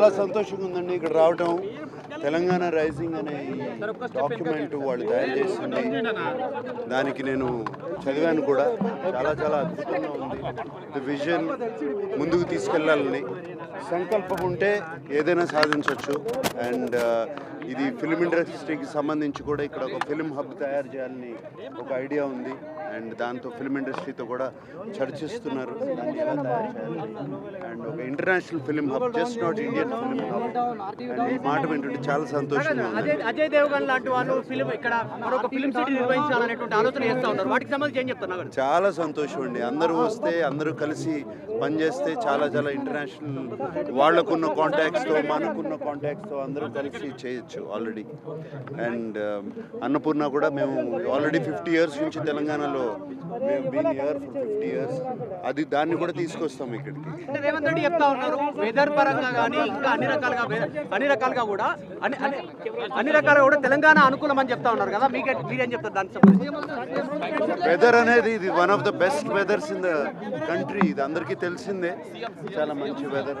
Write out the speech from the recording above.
చాలా సంతోషంగా ఉందండి ఇక్కడ రావటం. తెలంగాణ రైజింగ్ అనే డాక్యుమెంట్ వాళ్ళు తయారు చేసింది. దానికి నేను చదివాను కూడా. చాలా చాలా అద్భుతంగా ఉంది. విజన్ ముందుకు తీసుకెళ్ళాలని సంకల్పం ఉంటే ఏదైనా సాధించవచ్చు అండ్ ఇది ఫిలిం ఇండస్ట్రీకి సంబంధించి కూడా ఇక్కడ ఒక ఫిలిం హబ్ తయారు చేయాలని ఒక ఐడియా ఉంది. అండ్ దాంతో ఫిలిం ఇండస్ట్రీతో కూడా చర్చిస్తున్నారు. దాన్ని ఎలా తయారు చేయాలి? అండ్ ఒక international film hub just not Indian film hub. And ఈ మాట వింటుంటే చాలా సంతోషంగా ఉంది. అజయ్ అజయ్ దేవగన్ లాంటి వాళ్ళు ఫిలిం ఇక్కడ మరొక ఫిలిం సిటీ నిర్వహించాలనేటువంటి ఆలోచన చేస్తూ ఉన్నారు. వాటికి సంబంధించి ఏం చెప్తున్నారు చాలా సంతోషం అండి. అందరూ వస్తే అందరూ కలిసి పనిచేస్తే చాలా చాలా ఇంటర్నేషనల్ వాళ్ళకున్న కాంటాక్ట్స్తో మనకున్న కాంటాక్ట్స్తో అందరూ కలిసి చేయొచ్చు ఆల్రెడీ అండ్ అన్నపూర్ణ కూడా మేము ఆల్రెడీ ఫిఫ్టీ ఇయర్స్ నుంచి తెలంగాణలో మేము been here for fifty years అది దాన్ని కూడా తీసుకొస్తాం ఇక్కడికి. అంటే రేవంత్ రెడ్డి చెప్తా ఉన్నారు వెదర్ పరంగా కానీ ఇంకా అన్ని రకాలుగా అన్ని రకాలుగా కూడా అన్ని అన్ని రకాలుగా కూడా తెలంగాణ అనుకూలం అని చెప్తా ఉన్నారు కదా మీకే మీరేం చెప్తారు దానికి సంబంధించి? వెదర్ అనేది ఇది one of the best weathers in the country ఇది అందరికీ తెలిసిందే. చాలా మంచి వెదర్